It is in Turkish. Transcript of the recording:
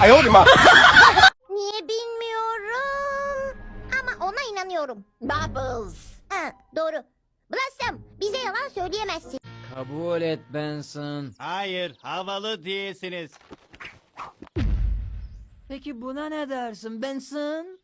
Ay oğlum ha. Niye bilmiyorum. Ama ona inanıyorum. Bubbles. Ha, doğru. Blossom bize yalan söyleyemezsin. Kabul et Benson. Hayır, havalı değilsiniz. Peki buna ne dersin Benson?